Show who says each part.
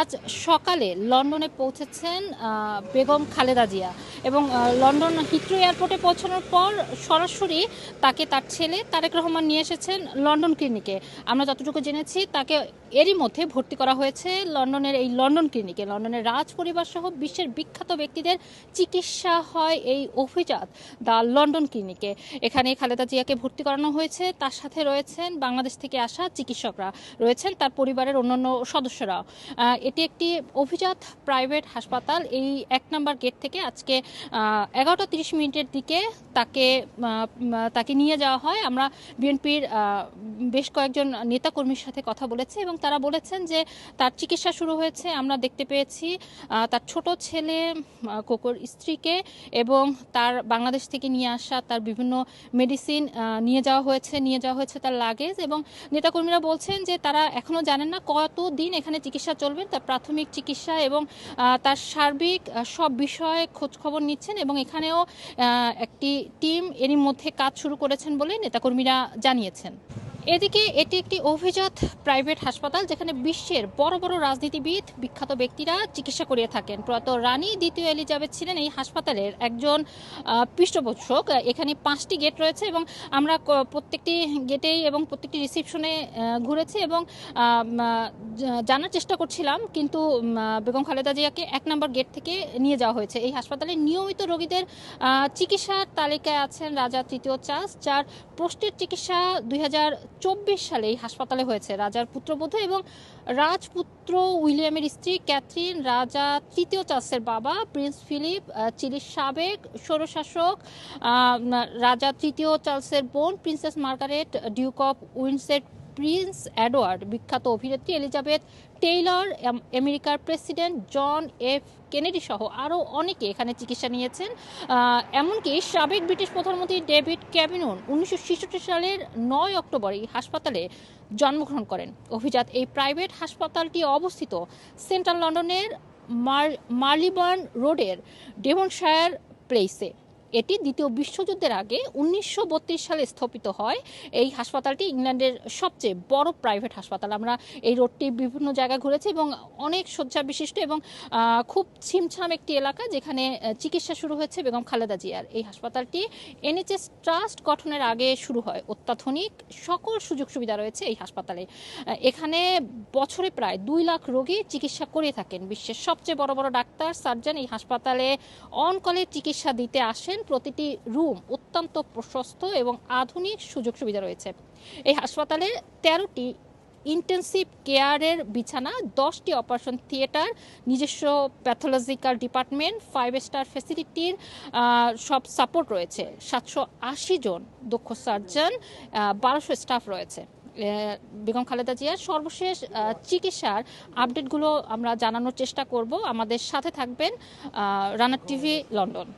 Speaker 1: আজ সকালে লন্ডনে পৌঁছেছেন বেগম খালেদা জিয়া এবং লন্ডন হিথ্রো এয়ারপোর্টে পৌঁছানোর পর সরাসরি তাকে তার ছেলে তারেক রহমান নিয়ে এসেছেন লন্ডন ক্লিনিকে। আমরা যতটুকু জেনেছি তাকে এরই মধ্যে ভর্তি করা হয়েছে লন্ডনের এই লন্ডন ক্লিনিকে। লন্ডনের রাজ পরিবার সহ বিশ্বের বিখ্যাত ব্যক্তিদের চিকিৎসা হয় এই অভিজাত দ্য লন্ডন ক্লিনিকে। এখানে খালেদা জিয়াকে ভর্তি করানো হয়েছে তার সাথে রয়েছেন বাংলাদেশ থেকে আসা চিকিৎসকরা। রয়েছেন তার পরিবারের অন্যান্য সদস্যরা আহ, এটি একটি অভিজাত প্রাইভেট হাসপাতাল। এই এক নাম্বার গেট থেকে আজকে এগারোটা তিরিশ মিনিটের দিকে তাকে তাকে নিয়ে যাওয়া হয়। আমরা বিএনপির বেশ কয়েকজন নেতাকর্মীর সাথে কথা বলেছি এবং তারা বলেছেন যে তার চিকিৎসা শুরু হয়েছে। আমরা দেখতে পেয়েছি তার ছোট ছেলে কোকোর স্ত্রীকে এবং তার বাংলাদেশ থেকে নিয়ে আসা তার বিভিন্ন মেডিসিন নিয়ে যাওয়া হয়েছে, নিয়ে যাওয়া হয়েছে তার লাগেজ এবং নেতাকর্মীরা বলছেন যে তারা এখনও জানেন না কত দিন এখানে চিকিৎসা চলবে। তার প্রাথমিক চিকিৎসা এবং তার সার্বিক সব বিষয়ে খোঁজখবর নিচ্ছেন এবং এখানেও একটি টিম এরই মধ্যে কাজ শুরু করেছেন বলে নেতাকর্মীরা জানিয়েছেন। এদিকে এটি একটি অভিজাত প্রাইভেট হাসপাতাল যেখানে বিশ্বের বড় বড় রাজনীতিবিদ, বিখ্যাত ব্যক্তিরা চিকিৎসা করিয়ে থাকেন। প্রয়াত রানী দ্বিতীয় এলিজাবেথ ছিলেন এই হাসপাতালের একজন পৃষ্ঠপোষক। এখানে পাঁচটি গেট রয়েছে এবং আমরা প্রত্যেকটি গেটেই এবং প্রত্যেকটি রিসিপশনে ঘুরেছি এবং জানার চেষ্টা করছিলাম কিন্তু বেগম খালেদা জিয়াকে এক নম্বর গেট থেকে নিয়ে যাওয়া হয়েছে। এই হাসপাতালে নিয়মিত রোগীদের চিকিৎসার তালিকায় আছেন রাজা তৃতীয় চার্জ যার প্রস্টেট চিকিৎসা দুই হাজার সালে এই হাসপাতালে হয়েছে। রাজার পুত্রবধূ এবং রাজপুত্র উইলিয়ামের স্ত্রী ক্যাথরিন, রাজা তৃতীয় চার্লসের বাবা প্রিন্স ফিলিপ চিলির সাবেক স্বৈরশাসক রাজা তৃতীয় চার্লসের বোন Princess Margaret, Duke of Windsor Prince Edward, বিখ্যাত অভিনেত্রী এলিজাবেথ টেইলর আমেরিকার প্রেসিডেন্ট জন এফ কেনেডি সহ আরও অনেকে এখানে চিকিৎসা নিয়েছেন। এমনকি সাবেক ব্রিটিশ প্রধানমন্ত্রী ডেভিড ক্যামেরন উনিশশো সালের নয় অক্টোবর এই হাসপাতালে জন্মগ্রহণ করেন। অভিজাত এই প্রাইভেট হাসপাতালটি অবস্থিত সেন্ট্রাল লন্ডনের মার, মার্লিবার্ন রোডের ডেভনশায়ার প্লেসে। এটি দ্বিতীয় বিশ্বযুদ্ধের আগে উনিশশো বত্রিশ সালে স্থাপিত হয়। এই হাসপাতালটি ইংল্যান্ডের সবচেয়ে বড় প্রাইভেট হাসপাতাল। আমরা এই রোডটি বিভিন্ন জায়গায় ঘুরেছি এবং অনেক শয্যা বিশিষ্ট এবং খুব ছিমছাম একটি এলাকা যেখানে চিকিৎসা শুরু হয়েছে বেগম খালেদা জিয়ার। এই হাসপাতালটি এনএচএস ট্রাস্ট গঠনের আগে শুরু হয়। অত্যাধুনিক সকল সুযোগ সুবিধা রয়েছে এই হাসপাতালে। এখানে বছরে প্রায় দুই লাখ রোগী চিকিৎসা করে থাকেন। বিশ্বের সবচেয়ে বড় বড় ডাক্তার, সার্জন এই হাসপাতালে অনকলে চিকিৎসা দিতে আসেন। প্রতিটি রুম অত্যন্ত প্রশস্ত এবং আধুনিক সুযোগ সুবিধা রয়েছে। এই হাসপাতালে তেরোটি ইন্টেন্সিভ কেয়ারের বিছানা, দশটি অপারেশন থিয়েটার নিজস্ব প্যাথোলজিক্যাল ডিপার্টমেন্ট ফাইভ স্টার ফেসিলিটির সব সাপোর্ট রয়েছে। সাতশো আশি জন দক্ষ সার্জন বারোশো স্টাফ রয়েছে। বেগম খালেদা জিয়ার সর্বশেষ চিকিৎসার আপডেটগুলো আমরা জানানোর চেষ্টা করব। আমাদের সাথে থাকবেন রানার টিভি, লন্ডন।